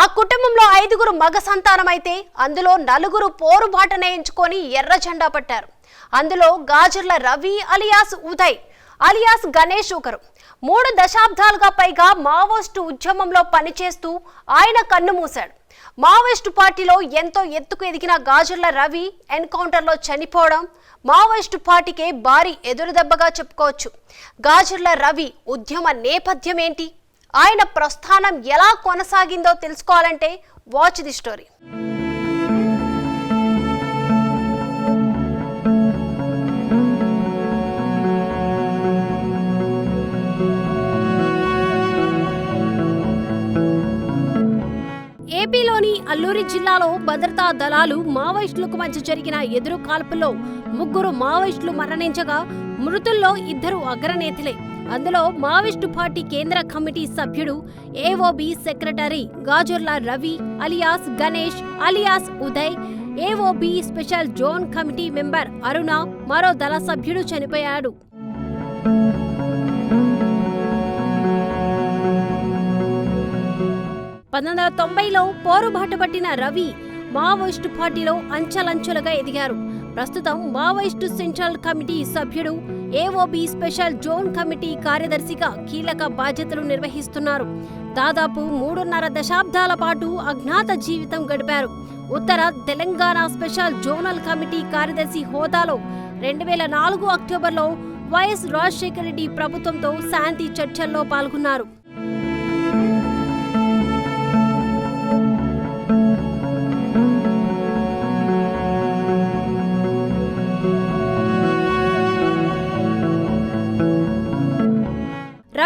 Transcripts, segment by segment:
ఆ కుటుంబంలో ఐదుగురు మగ సంతానమైతే అందులో నలుగురు పోరుబాటనే ఎంచుకొని ఎర్ర జెండా పట్టారు. అందులో గాజర్ల రవి అలియాస్ ఉదయ్ అలియాస్ గణేష్ ఒకరు. మూడు దశాబ్దాలుగా పైగా మావోయిస్టు ఉద్యమంలో పనిచేస్తూ ఆయన కన్ను మూశాడు. మావోయిస్టు పార్టీలో ఎంతో ఎత్తుకు ఎదిగిన గాజర్ల రవి ఎన్కౌంటర్లో చనిపోవడం మావోయిస్టు పార్టీకే భారీ ఎదురుదెబ్బగా చెప్పుకోవచ్చు. గాజర్ల రవి ఉద్యమ నేపథ్యం ఏంటి? ఆయన ప్రస్థానం ఎలా కొనసాగిందో తెలుసుకోవాలంటే వాచ్ ది స్టోరీ ఏపీలోని అల్లూరి జిల్లాలో భద్రతా దళాలు మావోయిస్టులకు మధ్య జరిగిన ఎదురు కాల్పుల్లో ముగ్గురు మావోయిస్టులు మరణించగా మృతుల్లో ఇద్దరు అగ్రనేతలే. అందులో మావోయిస్టు పార్టీ కేంద్ర కమిటీ సభ్యుడు AOB secretary Gajurla Ravi alias Ganesh alias Uday AOB special zone committee member Aruna మరో దళ సభ్యుడు చనిపోయాడు. పంతొమ్మిది వందల తొంభైలో పోరుబాటు పట్టిన రవి మావోయిస్టు పార్టీలో అంచెలంచెలుగా ఎదిగారు. ప్రస్తుతం మావోయిస్టు సెంట్రల్ కమిటీ సభ్యుడు ఏఓబి స్పెషల్ జోన్ కమిటీ కార్యదర్శిగా కీలక బాధ్యతలు నిర్వహిస్తున్నారు. దాదాపు మూడున్నర దశాబ్దాల పాటు అజ్ఞాత జీవితం గడిపారు. ఉత్తర తెలంగాణ స్పెషల్ జోనల్ కమిటీ కార్యదర్శి హోదాలో రెండు వేల నాలుగు అక్టోబర్లో వైఎస్ రాజశేఖర రెడ్డి ప్రభుత్వంతో శాంతి చర్చల్లో పాల్గొన్నారు.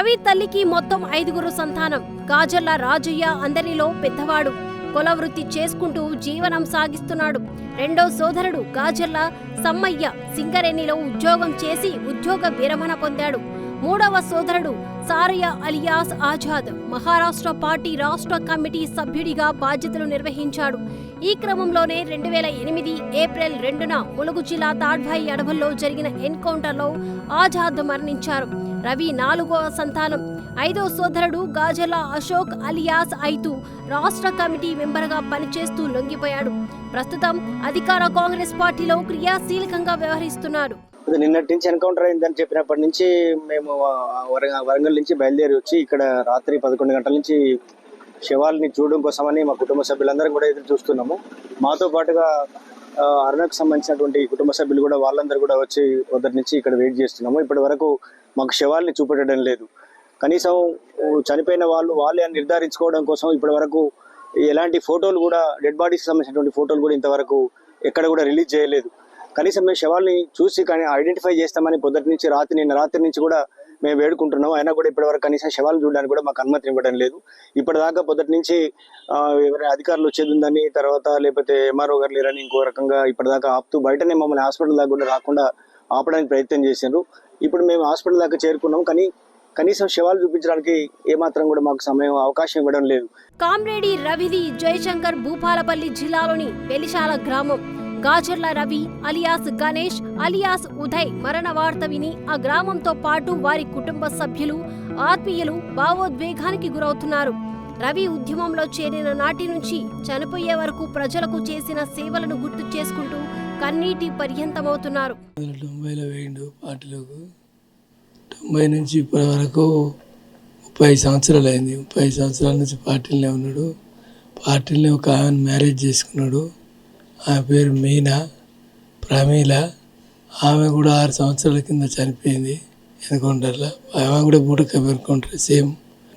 రవి తల్లికి మొత్తం ఐదుగురు సంతానం. గాజర్ల రాజయ్య అందరిలో పెద్దవాడు. కులవృత్తి చేసుకుంటూ జీవనం సాగిస్తున్నాడు. రెండో సోదరుడు గాజర్ల సమ్మయ్య సింగరేణిలో ఉద్యోగం చేసి ఉద్యోగ విరమణ పొందాడు. మూడవ సోదరుడు సారయ్య అలియాస్ ఆజాద్ మహారాష్ట్ర పార్టీ రాష్ట్ర కమిటీ సభ్యుడిగా బాధ్యతలు నిర్వహించాడు. ఈ క్రమంలోనే రెండు వేల ఎనిమిది ఏప్రిల్ రెండున ములుగు జిల్లా తాడ్భాయి అడవుల్లో జరిగిన ఎన్కౌంటర్లో ఆజాద్ మరణించారు. రవి నాలుగో సంతానం. ఐదో సోదరుడు గాజల అశోక్ అలియాస్ ఐతు రాష్ట్ర కమిటీ మెంబర్గా పనిచేస్తూ లొంగిపోయాడు. ప్రస్తుతం అధికార కాంగ్రెస్ పార్టీలో క్రియాశీలకంగా వ్యవహరిస్తున్నాడు. నిన్నటి నుంచి ఎన్కౌంటర్ అయిందని చెప్పినప్పటి నుంచి మేము వరంగ- వరంగల్ నుంచి బయలుదేరి వచ్చి ఇక్కడ రాత్రి పదకొండు గంటల నుంచి శవాల్ని చూడడం కోసమని మా కుటుంబ సభ్యులందరం కూడా ఎదురు చూస్తున్నాము. మాతో పాటుగా అరుణకు సంబంధించినటువంటి కుటుంబ సభ్యులు కూడా వాళ్ళందరూ కూడా వచ్చి మొదటి నుంచి ఇక్కడ వెయిట్ చేస్తున్నాము. ఇప్పటి వరకు మాకు శవాల్ని చూపెట్టడం లేదు. కనీసం చనిపోయిన వాళ్ళు వాళ్ళే నిర్ధారించుకోవడం కోసం ఇప్పటి వరకు ఎలాంటి ఫోటోలు కూడా డెడ్ బాడీస్కి సంబంధించినటువంటి ఫోటోలు కూడా ఇంతవరకు ఎక్కడ కూడా రిలీజ్ చేయలేదు. కనీసం మేము శవాల్ని చూసి కానీ ఐడెంటిఫై చేస్తామని పొద్దుటి నుంచి రాత్రి నిన్న రాత్రి నుంచి కూడా మేము వేడుకుంటున్నాం అయినా కూడా ఇప్పటివరకు కనీసం శవాలు చూడడానికి కూడా మాకు అనుమతి ఇవ్వడం లేదు. ఇప్పటిదాకా పొద్దుటి నుంచి ఎవరైనా అధికారులు వచ్చేది ఉందని తర్వాత లేకపోతే ఎంఆర్ఓ గారు లేరని ఇంకో రకంగా ఇప్పటిదాకా ఆపుతూ బయటనే మమ్మల్ని హాస్పిటల్ దాకా కూడా రాకుండా ఆపడానికి ప్రయత్నం చేశారు ఇప్పుడు మేము హాస్పిటల్ దాకా చేరుకున్నాం. కానీ కనీసం శవాలు చూపించడానికి ఏమాత్రం కూడా మాకు సమయం అవకాశం ఇవ్వడం లేదు. కామ్రేడి రవిది జయశంకర్ భూపాలపల్లి జిల్లాలోని వెలిశాల గ్రామం. గాజర్ల రవి అలియాస్ గణేష్ అలియాస్ ఉదయ్ మరణ వార్త విని ఆ గ్రామంతో పాటు వారి కుటుంబ సభ్యులు ఆత్మీయులు భావోద్వేగానికి గురవుతున్నారు. రవి ఉద్యమంలో చేరిన నాటి నుంచి చనిపోయే వరకు ప్రజలకు చేసిన సేవలను గుర్తు చేసుకుంటూ కన్నీటి పర్యంతమవుతున్నారు. తొంభైలో వేయండు పార్టీలోకి. తొంభై నుంచి ఇప్పటి వరకు ముప్పై సంవత్సరాలు అయింది. ముప్పై సంవత్సరాల నుంచి పార్టీలోనే ఉన్నాడు. పార్టీలోనే ఒక ఆమెను మ్యారేజ్ చేసుకున్నాడు. ఆమె పేరు మీనా ప్రమీల. ఆమె కూడా ఆరు సంవత్సరాల కింద చనిపోయింది. ఎన్కౌంటర్లో ఆమె కూడా బూటక ఎన్కౌంటర్ సేమ్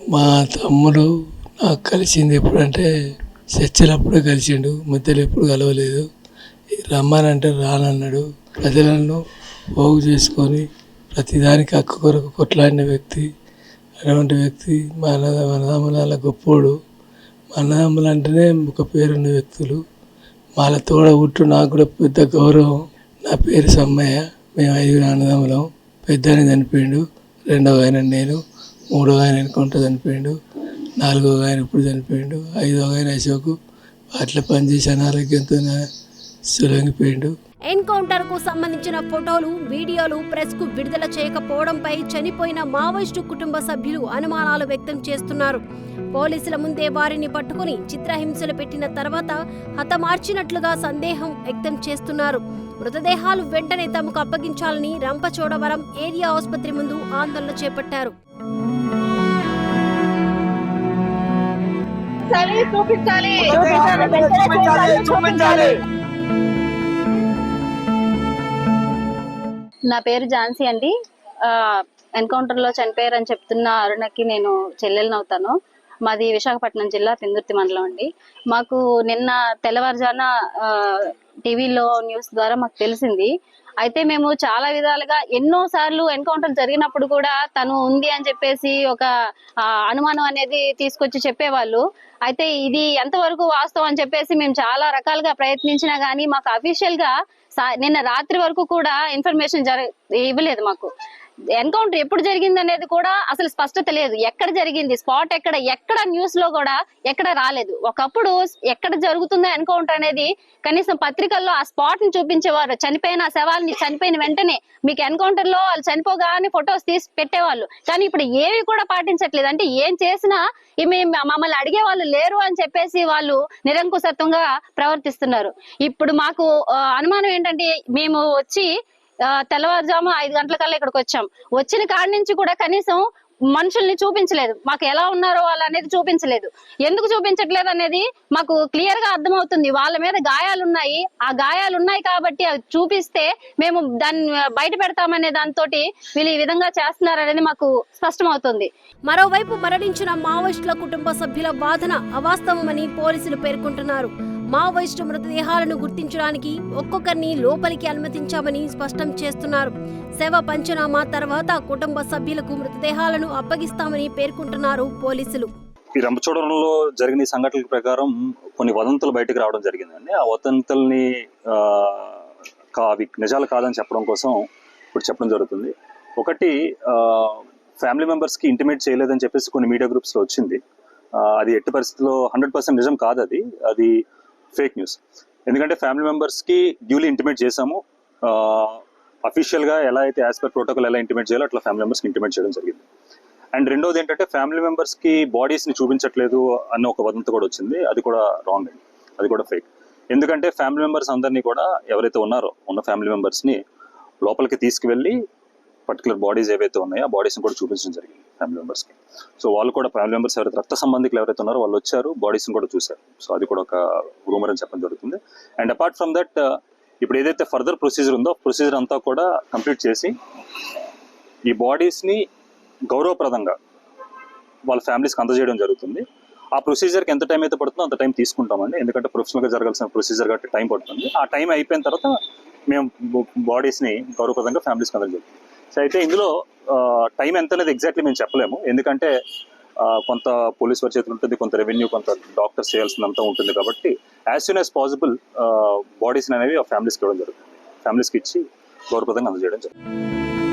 మా తమ్ముడు నాకు కలిసింది ఎప్పుడంటే చర్చలప్పుడే కలిసిండు. మధ్యలో ఎప్పుడు కలవలేదు. రమ్మనంటే రానన్నాడు. ప్రజలను పోగు చేసుకొని ప్రతిదానికి హక్కు కొరకు కొట్లాడిన వ్యక్తి అటువంటి వ్యక్తి మా అన్నద అన్నదమ్ముల గొప్పోడు. మా అన్నదమ్ములు అంటేనే ఒక పేరున్న వ్యక్తులు. వాళ్ళ తోడ పుట్టు నాకు కూడా పెద్ద గౌరవం. నా పేరు సమ్మయ్య. మేము ఐదుగురు అన్నదమ్ములం. పెద్దని చనిపోయిండు. రెండవ ఆయన నేను. మూడవ ఆయన అనుకుంటా చనిపోయిండు. నాలుగవ ఆయన ఇప్పుడు చనిపోయిండు. ఐదవ ఆయన అశోకు. అట్లా పనిచేసి అనారోగ్యంతో సులంగిపోయిండు ఎన్కౌంటర్కు సంబంధించిన ఫోటోలు వీడియోలు ప్రెస్కు విడుదల చేయకపోవడంపై చనిపోయిన మావోయిస్టు కుటుంబ సభ్యులు అనుమానాలు వ్యక్తం చేస్తున్నారు. పోలీసుల ముందే వారిని పట్టుకుని చిత్రహింసలు పెట్టిన తర్వాత హతమార్చినట్లుగా సందేహం వ్యక్తం చేస్తున్నారు. మృతదేహాలు వెంటనే తమకు అప్పగించాలని రంపచోడవరం ఏరియా ఆసుపత్రి ముందు ఆందోళన చేపట్టారు. చూపించాలి చూపించాలి. నా పేరు ఝాన్సీ అండి. ఎన్కౌంటర్లో చనిపోయారని చెప్తున్న అరుణకి నేను చెల్లెలను అవుతాను. మాది విశాఖపట్నం జిల్లా పెందుర్తి మండలం అండి. మాకు నిన్న తెల్లవారుజాన టీవీలో న్యూస్ ద్వారా మాకు తెలిసింది. అయితే మేము చాలా విధాలుగా ఎన్నో సార్లు ఎన్కౌంటర్ జరిగినప్పుడు కూడా తను ఉంది అని చెప్పేసి ఒక అనుమానం అనేది తీసుకొచ్చి చెప్పేవాళ్ళు. అయితే ఇది ఎంతవరకు వాస్తవం అని చెప్పేసి మేము చాలా రకాలుగా ప్రయత్నించినా గానీ మాకు అఫీషియల్గా నిన్న రాత్రి వరకు కూడా ఇన్ఫర్మేషన్ జర ఇవ్వలేదు మాకు. ఎన్కౌంటర్ ఎప్పుడు జరిగింది అనేది కూడా అసలు స్పష్టత లేదు. ఎక్కడ జరిగింది? స్పాట్ ఎక్కడ? ఎక్కడ న్యూస్లో కూడా ఎక్కడ రాలేదు. ఒకప్పుడు ఎక్కడ జరుగుతుందో ఎన్కౌంటర్ అనేది కనీసం పత్రికల్లో ఆ స్పాట్ని చూపించేవారు. చనిపోయిన శవాలని చనిపోయిన వెంటనే మీకు ఎన్కౌంటర్లో వాళ్ళు చనిపోగానే ఫొటోస్ తీసి పెట్టేవాళ్ళు. కానీ ఇప్పుడు ఏవి కూడా పాటించట్లేదు. అంటే ఏం చేసినా మమ్మల్ని అడిగే వాళ్ళు లేరు అని చెప్పేసి వాళ్ళు నిరంకుశత్వంగా ప్రవర్తిస్తున్నారు. ఇప్పుడు మాకు అనుమానం ఏంటంటే మేము వచ్చి తెల్లవారుజాము ఐదు గంటలకల్లా ఇక్కడికి వచ్చాం. వచ్చిన కాడి నుంచి కూడా కనీసం మనుషుల్ని చూపించలేదు. మాకు ఎలా ఉన్నారో వాళ్ళు అనేది చూపించలేదు. ఎందుకు చూపించట్లేదు అనేది మాకు క్లియర్గా అర్థమవుతుంది. వాళ్ళ మీద గాయాలు ఉన్నాయి. ఆ గాయాలు ఉన్నాయి కాబట్టి అవి చూపిస్తే మేము దాన్ని బయట పెడతామనే దాంతో వీళ్ళు ఈ విధంగా చేస్తున్నారు అనేది మాకు స్పష్టమవుతుంది. మరోవైపు మరణించిన మావోయిస్టుల కుటుంబ సభ్యుల వాదన అవాస్తవమని పోలీసులు పేర్కొంటున్నారు. మావోయిస్టు మృతదేహాలను గుర్తించడానికి ఒక్కొక్కరిని లోపలికి అనుమతించామని స్పష్టం చేస్తున్నారు. శవ పంచనామా తర్వాత కుటుంబ సభ్యులకు మృతదేహాలను అప్పగిస్తామని పేర్కొంటున్నారు పోలీసులు. ఈ రంపచోడవరంలో జరిగిన సంఘటనల ప్రకారం కొన్ని వదంతులు బయటకు రావడం జరిగిందండి. ఆ వదంతుల్ని కా- అవి నిజాలు కాదని చెప్పడం కోసం ఇప్పుడు చెప్పడం జరుగుతుంది. ఒకటి ఫ్యామిలీ మెంబర్స్కి ఇంటిమేట్ చేయలేదని చెప్పేసి కొన్ని మీడియా గ్రూప్స్లో వచ్చింది. అది ఎట్టి పరిస్థితుల్లో హండ్రెడ్ పర్సెంట్ నిజం కాదు అది అది ఫేక్ న్యూస్. ఎందుకంటే ఫ్యామిలీ మెంబర్స్కి డ్యూలీ ఇంటిమేట్ చేశాము. అఫీషియల్గా ఎలా అయితే యాజ్ పర్ ప్రోటోకాల్ ఎలా ఇంటిమేట్ చేయాలో అట్లా ఫ్యామిలీ మెంబర్స్కి ఇంటిమేట్ చేయడం జరిగింది. అండ్ రెండోది ఏంటంటే ఫ్యామిలీ మెంబర్స్కి బాడీస్ని చూపించట్లేదు అన్న ఒక వదంత కూడా వచ్చింది. అది కూడా రాంగ్. అండి అది కూడా ఫేక్. ఎందుకంటే ఫ్యామిలీ మెంబర్స్ అందరినీ కూడా ఎవరైతే ఉన్నారో ఉన్న ఫ్యామిలీ మెంబర్స్ని లోపలికి తీసుకువెళ్ళి పర్టికులర్ బాడీస్ ఏవైతే ఉన్నాయో ఆ బాడీస్ని కూడా చూపించడం జరిగింది. ఫ్యామిలీ మెంబర్స్కి సో వాళ్ళు కూడా ఫ్యామిలీ మెంబర్స్ ఎవరైతే రక్త సంబంధికులు ఎవరైతే ఉన్నారో వాళ్ళు వచ్చారు బాడీస్ని కూడా చూశారు. సో అది కూడా ఒక రూమర్ అని చెప్పడం జరుగుతుంది. అండ్ అపార్ట్ ఫ్రమ్ దట్ ఇప్పుడు ఏదైతే ఫర్దర్ ప్రొసీజర్ ఉందో ప్రొసీజర్ అంతా కూడా కంప్లీట్ చేసి ఈ బాడీస్ని గౌరవప్రదంగా వాళ్ళ ఫ్యామిలీస్కి అందజేయడం జరుగుతుంది. ఆ ప్రొసీజర్కి ఎంత టైం అయితే పడుతుందో అంత టైం తీసుకుంటామండి. ఎందుకంటే ప్రొఫెషనల్గా జరగాల్సిన ప్రొసీజర్ కాబట్టి టైం పడుతుంది. ఆ టైం అయిపోయిన తర్వాత మేము బాడీస్ని గౌరవప్రదంగా ఫ్యామిలీస్కి అందజేస్తాం. సో అయితే ఇందులో టైం ఎంత అనేది ఎగ్జాక్ట్లీ మేము చెప్పలేము. ఎందుకంటే కొంత పోలీస్ వారి చేతులు ఉంటుంది కొంత రెవెన్యూ కొంత డాక్టర్స్ చేయాల్సినంత ఉంటుంది కాబట్టి as soon as possible bodies అనేవి ఆ ఫ్యామిలీస్కి ఇవ్వడం జరుగుతుంది. ఫ్యామిలీస్కి ఇచ్చి గౌరవప్రదంగా అందజేయడం జరుగుతుంది.